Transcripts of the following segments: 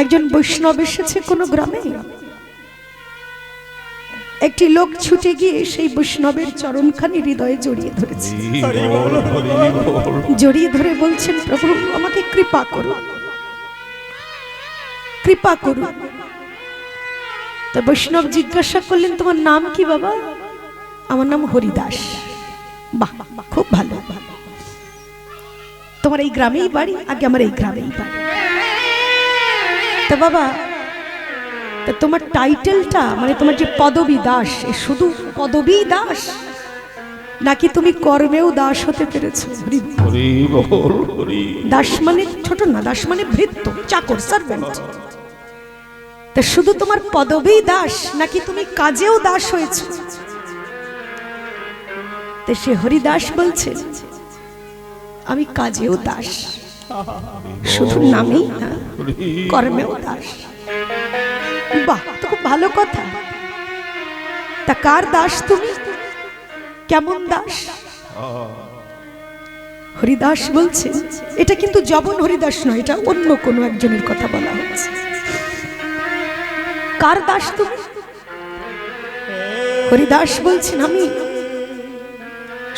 একজন বৈষ্ণব এসেছে কোনো গ্রামে? একটি লোক ছুটে গিয়ে সেই বৈষ্ণবের চরণখানি হৃদয়ে জড়িয়ে ধরেছে। জড়িয়ে ধরে বলছেন প্রভু আমাকে কৃপা করুন কৃপা করুন তা বৈষ্ণব জিজ্ঞাসা করলেন তোমার নাম কি বাবা? আমার নাম হরিদাস। বাহ খুব ভালো ভালো। তোমার এই গ্রামেই বাড়ি? আগে আমার এই গ্রামেই বাড়ি। তা বাবা তা তোমার টাইটেলটা মানে তোমার যে পদবী দাস এ শুধু পদবী দাস? নাকি তুমি কর্মেও দাস হতে পেরেছ? দাস মানে ছোট না দাস মানে ভৃত্য চাকর সার্ভেন্ট তা শুধু তোমার পদবী দাস নাকি তুমি কাজেও দাস হয়েছ? তা সে হরিদাস বলছে আমি কাজেও দাস। শুধু নামেই না কর্মেও দাস। বাহ তো খুব ভালো কথা। তা কার দাস তুমি? কেমন দাস? হরিদাস বলছে এটা কিন্তু জবন হরিদাস নয় এটা অন্য কোনো একজনের কথা বলা হচ্ছে কার দাস তুমি? হরিদাস বলছেন আমি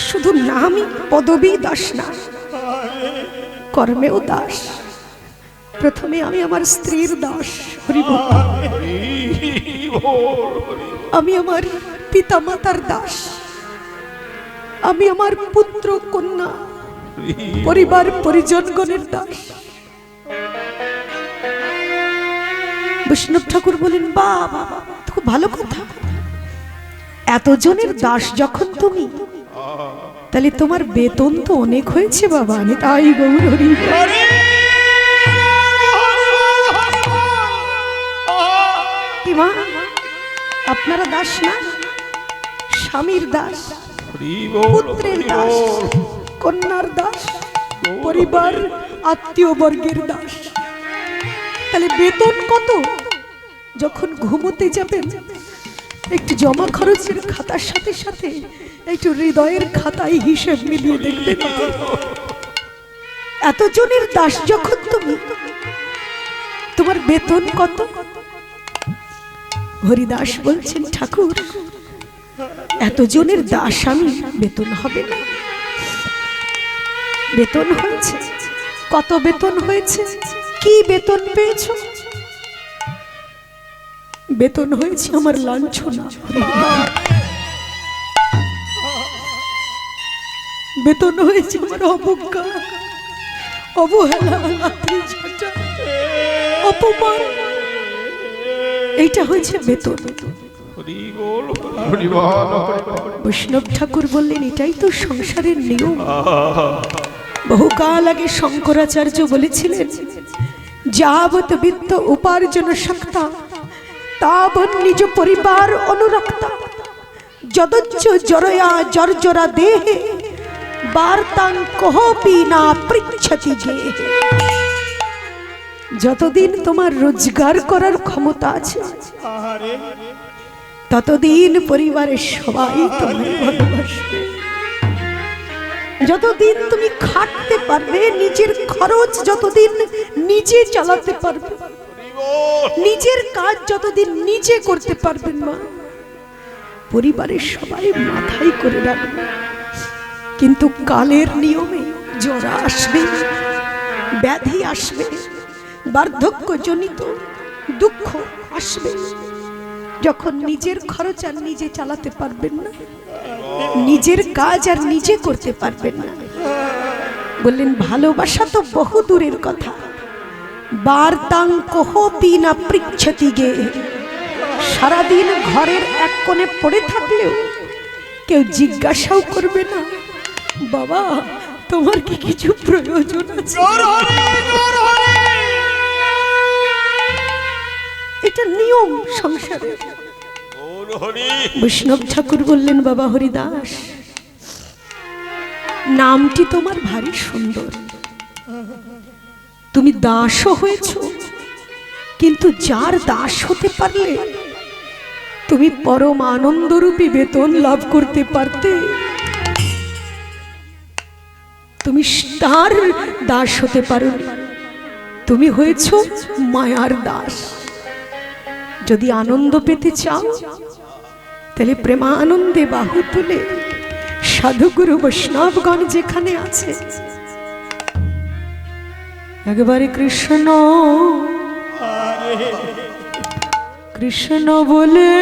শুধু নামই পদবী দাস না কর্মেও দাস প্রথমে আমি আমার স্ত্রীর দাস আমি আমার পিতা মাতার দাস। আমি আমার পুত্র কন্যা পরিবার পরিজনগণের দাস। বৈষ্ণব ঠাকুর বলেন বা, খুব ভালো কথা। এতজনের দাস যখন তুমি তাহলে তোমার বেতন তো অনেক হয়েছে বাবা আমি তাই গৌর। হরি মা আপনারা দাস না? স্বামীর দাস পুত্রের দাস কন্যার দাস পরিবার আত্মীয় বর্গের দাস। তাহলে বেতন কত? যখন ঘুমোতে যাবেন একটু জমা খরচের খাতার সাথে সাথে একটু হৃদয়ের খাতায় হিসেব মিলিয়ে দেখবেন এতজনের দাস যখন তুমি, তোমার বেতন কত? হরিদাস বলছেন, ঠাকুর, এতজনের দাস আমি, বেতন হবে না। বেতন হয়েছে? কত বেতন হয়েছে? কি বেতন পেয়েছ? বেতন হয়েছে আমার লাঞ্ছনা। বেতন হয়েছে আমার অবজ্ঞা, অবহেলা অপমান। এইটা হয়েছে বেতন। বৈষ্ণব ঠাকুর বললেন, এটাই তো সংসারের নিয়ম। বহুকাল আগে শঙ্করাচার্য বলেছিলেন যাবত বিত্ত উপার্জন শক্তা তাবৎ নিজ পরিবার অনুরক্ত। যদচ্চ জরয়া জর্জরা দেহে বার্তাং কহপি না পৃচ্ছতি গেহে যতদিন তোমার রোজগার করার ক্ষমতা আছে ততদিন পরিবারের সবাই তোমায় ভালোবাসবে। যতদিন তুমি খাটতে পারবে নিজের খরচ যতদিন নিজে চালাতে পারবে নিজের কাজ যতদিন নিজে করতে পারবেন মা, পরিবারের সবাই মাথায় করে রাখবে। কিন্তু কালের নিয়মে জ্বরা আসবে, ব্যাধি আসবে, বার্ধক্যজনিত দুঃখ আসবে। যখন নিজের খরচ আর নিজে চালাতে পারবেন না, নিজের কাজ আর নিজে করতে পারবেন না। বললেন, ভালোবাসা তো বহু দূরের কথা। বার্তাং কহপি না পৃচ্ছতি গে। সারাদিন ঘরের এক কোণে পড়ে থাকলেও কেউ জিজ্ঞাসাও করবে না। বাবা তোমার কি কিছু প্রয়োজন আছে? এটা নিয়ম হরি। বৈষ্ণব ঠাকুর বললেন বাবা হরিদাস নামটি তোমার ভারী সুন্দর। তুমি দাসও হয়েছ। কিন্তু যার দাস হতে পারলে, তুমি পরম আনন্দরূপী বেতন লাভ করতে পারতে। তুমি তার দাস হতে পারো তুমি হয়েছ মায়ার দাস। যদি আনন্দ পেতে চাও, তাহলে প্রেমানন্দে বাহু তুলে সাধুগুরু বৈষ্ণবগণ যেখানে আছে একবারে কৃষ্ণ। কৃষ্ণ বলে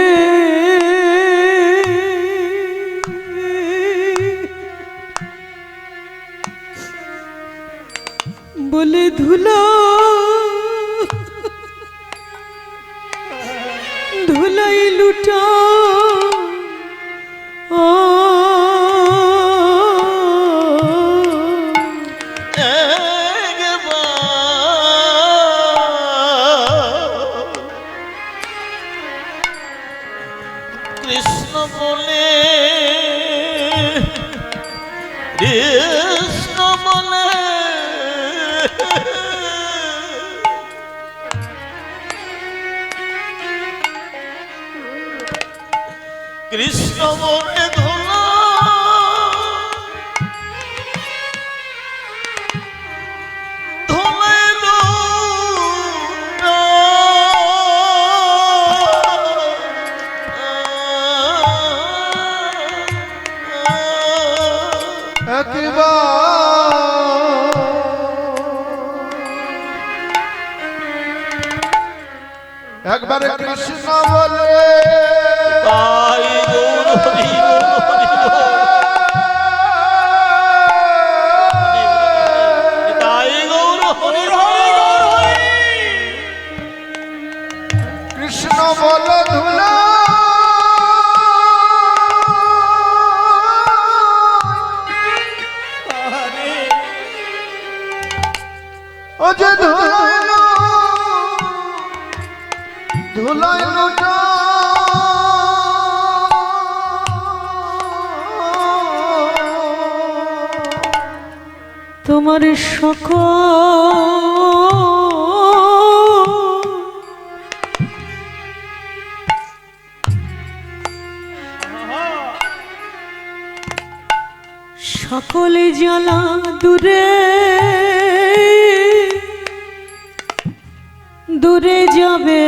বলে ধুলা। কৃষ্ণ বলে কৃষ্ণ বলে কৃষ্ণ বলে একবারে কৃষ্ণ বলে। তাই গৌর হরি কৃষ্ণ বলে ধুলা। ও যে তোমার সকল সকলে জ্বালা দূরে দূরে যাবে।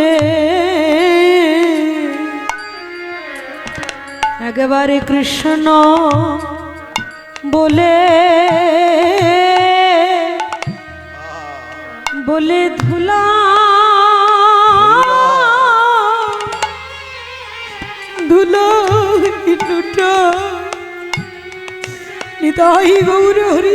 একেবারে কৃষ্ণ বলে বলে ধুলা। ধুলো নিতাই গৌর হরি।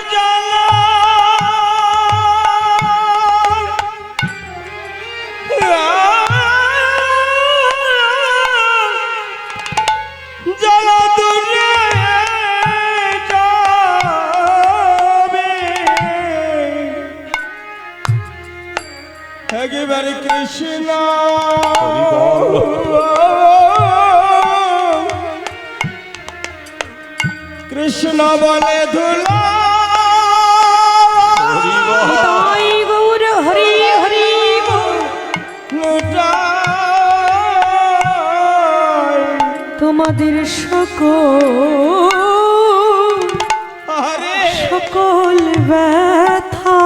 সকল সকল ব্যথা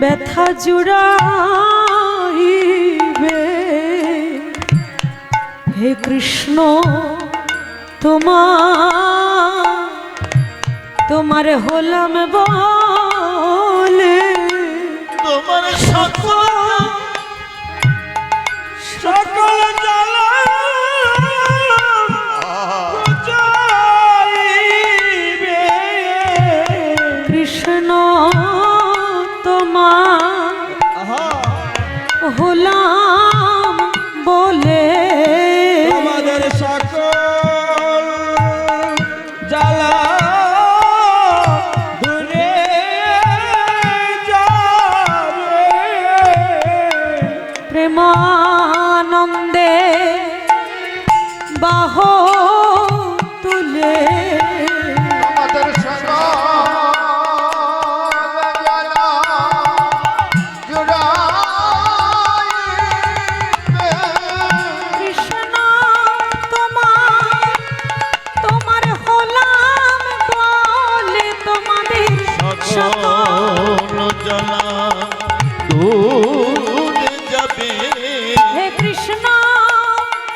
ব্যথা জুড়াইবে। হে কৃষ্ণ তোমার তোমার হলাম বলে।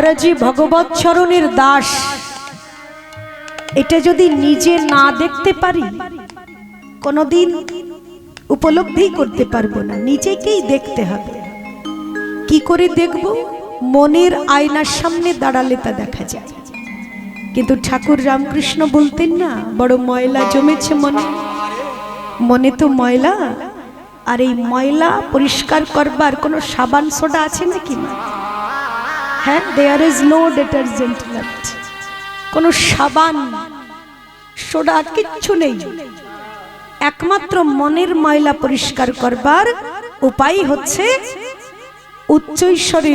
আমরা যে ভগবত চরণের দাস। এটা যদি নিজে না দেখতে পারি, কোনোদিন উপলব্ধি করতে পারব না। নিজেকেই দেখতে হবে। কি করে দেখব? মনের আয়নার সামনে দাঁড়ালে তা দেখা যায়। কিন্তু ঠাকুর রামকৃষ্ণ বলতেন না, বড় ময়লা জমেছে মনে। মনে তো ময়লা, আর এই ময়লা পরিষ্কার করবার কোনো সাবান সোডা আছে নাকি না হ্যাঁ there is no detergent left কোনো সাবান, সোডা, কিচ্ছু নেই। একমাত্র মনের ময়লা পরিষ্কার করবার উপায় হচ্ছে উচ্চ ঈশ্বরে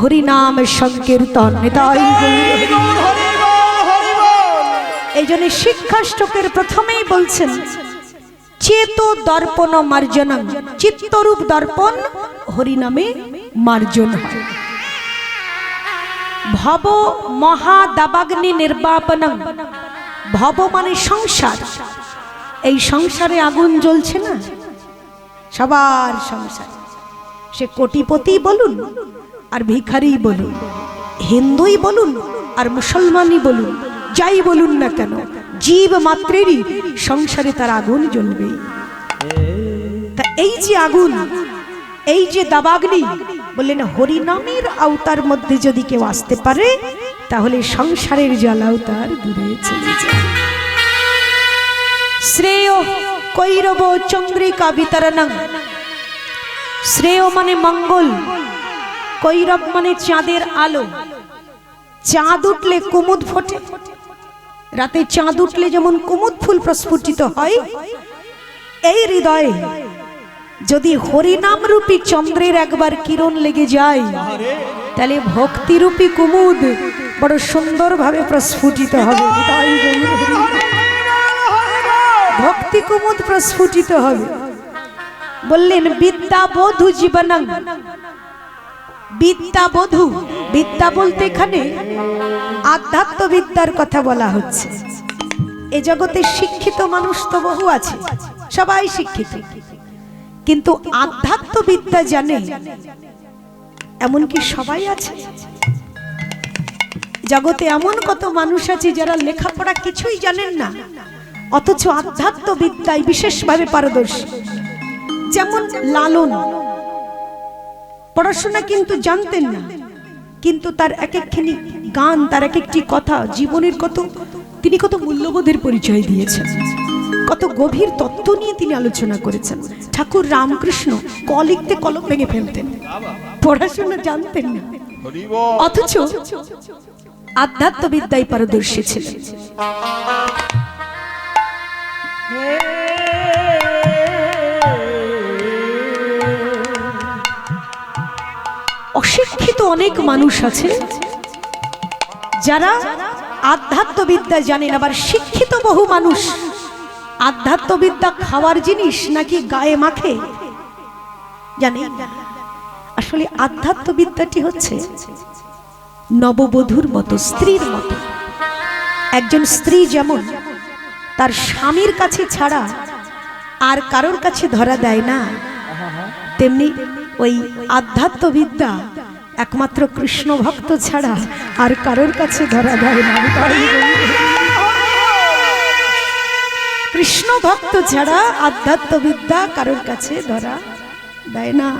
হরিনাম সংকীর্তন। এই জন্য শিক্ষাষ্টকের প্রথমেই বলছেন, চেত দর্পণ মার্জনম চিত্তরূপ দর্পণ হরিনামে মার্জন হয়। ভব মহা দাবাগ্নি নির্বাপনম। ভব মানে সংসার। এই সংসারে আগুন জ্বলছে না? সবার সংসার। সে কোটিপতি বলুন আর ভিখারি বলুন, হিন্দুই বলুন আর মুসলমানই বলুন, যাই বলুন না কেন, জীব মাত্রেরই সংসারে তার আগুন জ্বলবে। তা এই যে আগুন, এই যে দাবাগ্নি বললেন, হরিনামের আওতার মধ্যে যদি কেউ আসতে পারে, তাহলে সংসারের জ্বালাও তার দূরে চলে যায়। শ্রেয় কৈরব চন্দ্রিকা বিতরণং। শ্রেয় মানে মঙ্গল, কৈরব মানে চাঁদের আলো। চাঁদ উঠলে কুমুদ ফোটে। রাতে চাঁদ উঠলে যেমন কুমুদ ফুল প্রস্ফুটিত হয়, এই হৃদয়ে যদি হরিনাম রূপী চন্দ্রের একবার কিরণ লেগে যায়, তাহলে ভক্তিরূপী কুমুদ বড় সুন্দরভাবে প্রস্ফুটিত হবে। ভক্তি কুমুদ প্রস্ফুটিত হবে। বললেন, বিদ্যা বধু জীবনং। বিদ্যা বধু? বিদ্যা বলতে এখানে আধ্যাত্ম বিদ্যার কথা বলা হচ্ছে। এ জগতে শিক্ষিত মানুষ তো বহু আছে, সবাই শিক্ষিত। কিন্তু আধ্যাত্ম বিদ্যা জানে। এমনকি সবাই আছে। জগতে এমন কত মানুষ আছে যারা লেখাপড়া কিছুই জানেন না, অথচ আধ্যাত্ম বিদ্যায় বিশেষভাবে পারদর্শী। যেমন লালন। পড়াশোনা কিন্তু জানতেন না, কিন্তু তার এক একখানি গান, তার এক একটি কথা, জীবনের কত, তিনি কত মূল্যবোধের পরিচয় দিয়েছেন। কত গভীর তত্ত্ব নিয়ে তিনি আলোচনা করেছেন। ঠাকুর রামকৃষ্ণ ক লিখতে কলম ভেঙে ফেলতেন। পড়াশোনা জানতেন না। অথচ আধ্যাত্মবিদ্যায় পারদর্শী ছিলেন। অশিক্ষিত অনেক মানুষ আছে যারা আধ্যাত্মবিদ্যা জানেন, আবার শিক্ষিত বহু মানুষ আধ্যাত্মবিদ্যা খাওয়ার জিনিস নাকি গায়ে মাখে? জানি। আসলে আধ্যাত্মবিদ্যাটি হচ্ছে নববধূর মতো, স্ত্রীর মতো। একজন স্ত্রী যেমন তার স্বামীর কাছে ছাড়া আর কারোর কাছে ধরা দেয় না, তেমনি ওই আধ্যাত্মবিদ্যা একমাত্র কৃষ্ণ ভক্ত ছাড়া আর কারোর কাছে ধরা দেয় না। কৃষ্ণ ভক্ত ছাড়া আধ্যাত্মবিদ্যা কারোর কাছে ধরা দেয় না।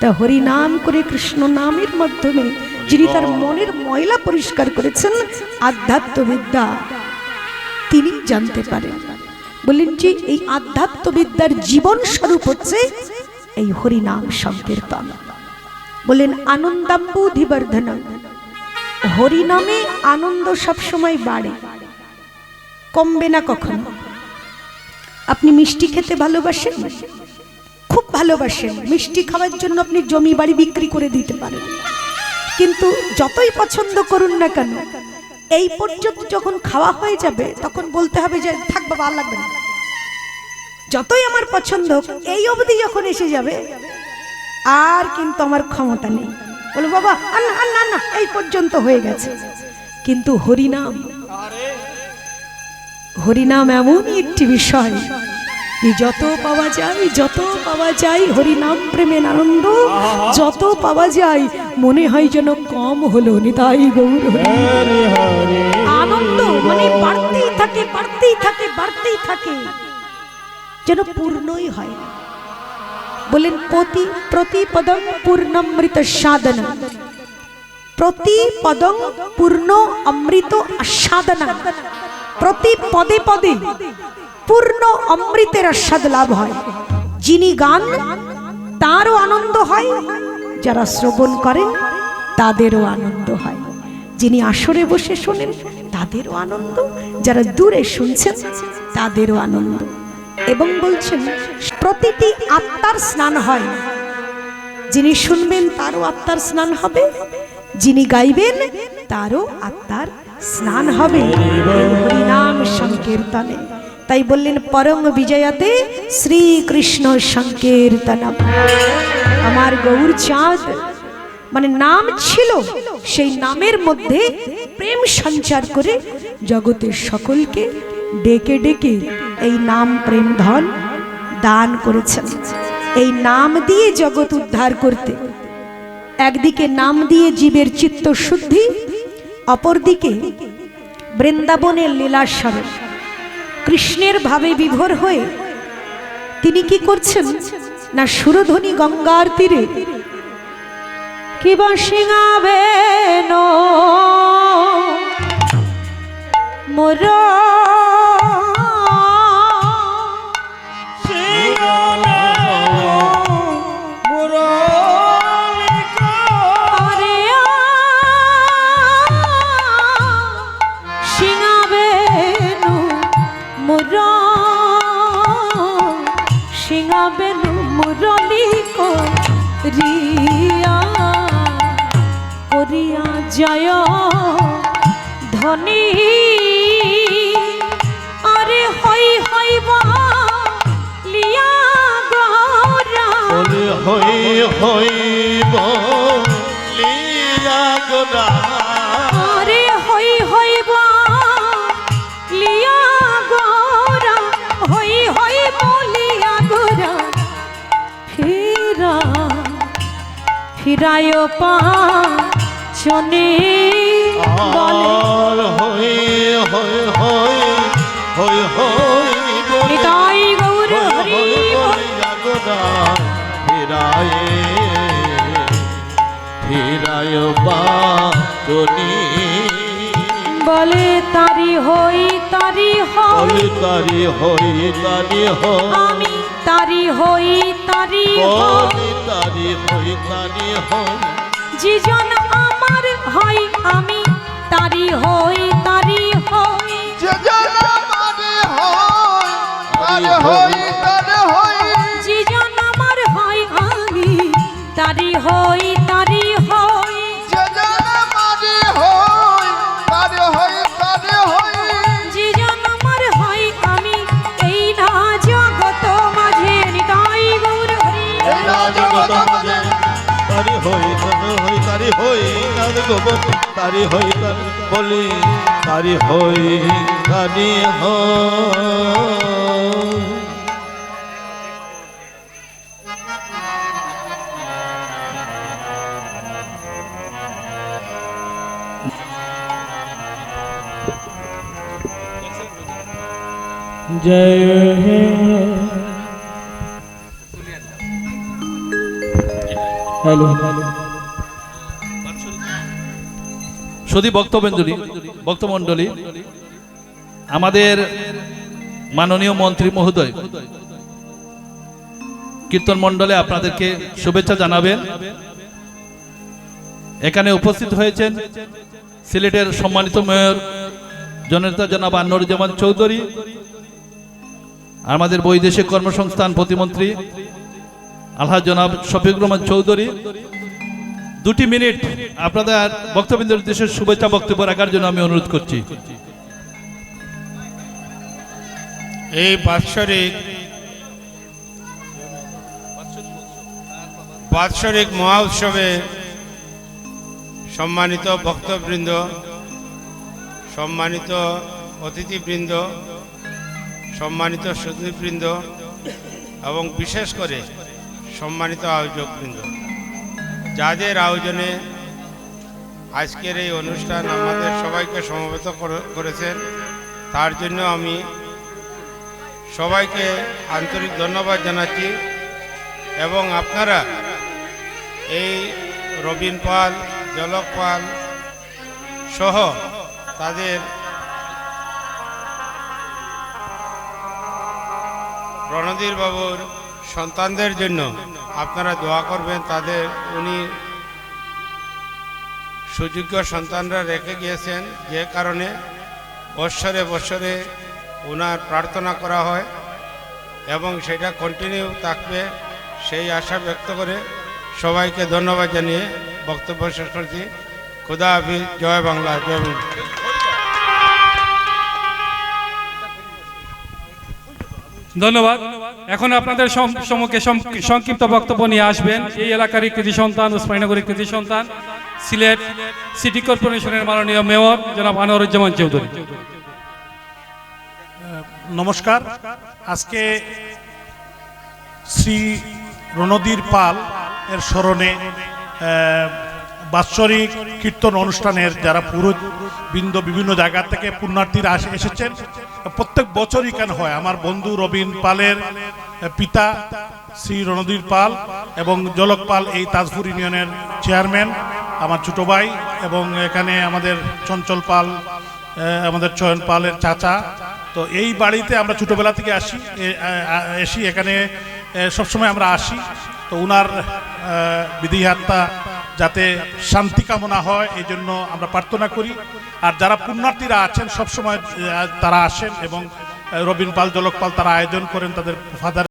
তা হরি নাম করে কৃষ্ণ নামের মাধ্যমে যিনি তার মনের ময়লা পরিষ্কার করেছেন আধ্যাত্মবিদ্যা তিনি জানতে পারেন। বললেন যে এই আধ্যাত্মবিদ্যার জীবন স্বরূপ হচ্ছে এই হরিনাম সংকীর্তন। বললেন আনন্দাম্বুধিবর্ধন হরিনামে আনন্দ সবসময় বাড়ে। কমবে না কখনো। আপনি মিষ্টি খেতে ভালোবাসেন? খুব ভালোবাসেন। মিষ্টি খাওয়ার জন্য আপনি জমি বাড়ি বিক্রি করে দিতে পারেন। কিন্তু যতই পছন্দ করুন না কেন, এই পর্যন্ত যখন খাওয়া হয়ে যাবে, তখন বলতে হবে যে, থাক বাবা, আর লাগবে না। যতই আমার পছন্দ এই অবধি যখন এসে যাবে, আর কিন্তু আমার ক্ষমতা নেই। বলো বাবা না না, এই পর্যন্ত হয়ে গেছে। কিন্তু হরিনাম হরিনাম এমনই একটি বিষয়। যত পাওয়া যায় যত পাওয়া যায় হরিনাম প্রেমের আনন্দ যত পাওয়া যায় মনে হয় যেন কম হলো নিতাই গৌর আনন্দ মানে বাড়তেই থাকে বাড়তেই থাকে বাড়তেই থাকে। যেন পূর্ণই হয়। বলেন প্রতি প্রতি পদম পূর্ণমৃত সাধন। প্রতি পদম পূর্ণ অমৃত আস্বাদনা। প্রতি পদে পদে পূর্ণ অমৃতের আস্বাদ লাভ হয়। যিনি গান, তারও আনন্দ হয়। যারা শ্রবণ করেন, তাদেরও আনন্দ হয়। যিনি আসরে বসে শোনেন, তাদেরও আনন্দ। যারা দূরে শুনছেন, তাদেরও আনন্দ। এবং বলছেন, প্রতিটি আত্মার স্নান হয়। যিনি শুনবেন, তারও আত্মার স্নান হবে। যিনি গাইবেন, তারও আত্মার স্নান হবে। হরিনাম সংকীর্তনে। তাই বললেন, পরম বিজয়াতে শ্রীকৃষ্ণ সংকীর্তন আমার গৌর চাঁদ মানে নাম ছিল, সেই নামের মধ্যে প্রেম সঞ্চার করে জগতের সকলকে ডেকে ডেকে এই নাম প্রেম ধন দান করেছেন। এই নাম দিয়ে জগৎ উদ্ধার করতে, একদিকে নাম দিয়ে জীবের চিত্ত শুদ্ধি অপরদিকে বৃন্দাবনের লীলাস্বরে কৃষ্ণের ভাবে বিভোর হয়ে তিনি কি করছেন? না সুরধ্বনি গঙ্গার তীরে? কিবা সিঙাবে মোর ধনী আরে হই হইবা লিয়া হই গোরা। আরে হই লিয়া গরা। হই হই বলিয়া গরা। ফিরা ফিরায় পা বলে আর হই হই হই হই হই বলে। নিতাই গৌর হরি হই বল। বলিয়া গোরা ফিরায়ে ফিরায় বাতনি বলে তারি হই তারি হই। তারি হই তারি হই। আমি তারি হই তারি হই। বলে তারি হই তারি হই। যিজন আমার হয় আমি তারি হই তারি হই। যে যেন তারে হই তারে হই যিজন আমার আমি তারি হই তারি হই তার গোবর তারি হই তার বলি তারি হই তারি হই। জয় হে। হ্যালো। সুদী বক্তব্যঞ্জলি বক্তমণ্ডলী আমাদের মাননীয় মন্ত্রী মহোদয়, কীর্তন মণ্ডলে আপনাদেরকে শুভেচ্ছা জানাবেন। এখানে উপস্থিত হয়েছেন সিলেটের সম্মানিত মেয়র জননেতা জনাব আনোয়ারুজ্জামান চৌধুরী, আমাদের বৈদেশিক কর্মসংস্থান প্রতিমন্ত্রী আলহাজ জনাব শফিক রহমান চৌধুরী দুটি মিনিট আপনাদের বক্তব্যের উদ্দেশ্যে শুভেচ্ছা বক্তব্য রাখার জন্য আমি অনুরোধ করছি। এই বাৎসরিক বাৎসরিক মহা উৎসবে সম্মানিত ভক্তবৃন্দ, সম্মানিত অতিথিবৃন্দ, সম্মানিত সুধীবৃন্দ এবং বিশেষ করে সম্মানিত আয়োজকবৃন্দ। যাদের আয়োজনে আজকের এই অনুষ্ঠান আমাদের সবাইকে সমবেত করেছেন, তার জন্য আমি সবাইকে আন্তরিক ধন্যবাদ জানাচ্ছি। এবং আপনারা এই রবীন পাল, জলক পাল সহ তাদের রণধীর বাবুর সন্তানদের জন্য আপনারা দোয়া করবেন, তাদের উনি সুযোগ্য সন্তানরা রেখে গিয়েছেন, যে কারণে বৎসরে বৎসরে ওনার প্রার্থনা করা হয় এবং সেটা কন্টিনিউ থাকবে সেই আশা ব্যক্ত করে সবাইকে ধন্যবাদ জানিয়ে বক্তব্য শেষ করছি। খুদা হাফিজ, জয় বাংলা, জয় ধন্যবাদ। এখন আপনাদের সম- সম্মুখে সম- সংক্ষিপ্ত বক্তব্য নিয়ে আসবেন। এই এলাকারই কৃতি সন্তান উসমানীনগরের কৃতি সন্তান, সিলেট সিটি কর্পোরেশনের মাননীয় মেয়র জনাব আনোয়ারুজ্জামান চৌধুরী। নমস্কার। আজকে শ্রী রণধীর পাল এর স্মরণে বাৎসরিক কীর্তন অনুষ্ঠানের যারা পুরোহিত বৃন্দ বিভিন্ন জায়গা থেকে পুণ্যার্থীরা এসেছেন। প্রত্যেক বছরই কেন হয়? আমার বন্ধু রবীন পালের পিতা শ্রী রণধীর পাল এবং জলক পাল এই তাজপুর ইউনিয়নের চেয়ারম্যান, আমার ছোট ভাই এবং এখানে আমাদের চঞ্চল পাল আমাদের চয়ন পালের চাচা। তো এই বাড়িতে আমরা ছোটোবেলা থেকে আসি এসি এখানে সবসময় আমরা আসি। তো উনার বিধি আত্মা যাতে শান্তি কামনা হয়, এই জন্য আমরা প্রার্থনা করি। আর যারা পুণ্যার্থীরা আছেন, সবসময় তারা আসেন এবং রবীন্দ্র রবীন পাল জলক পাল তারা আয়োজন করেন, তাদের ফাদার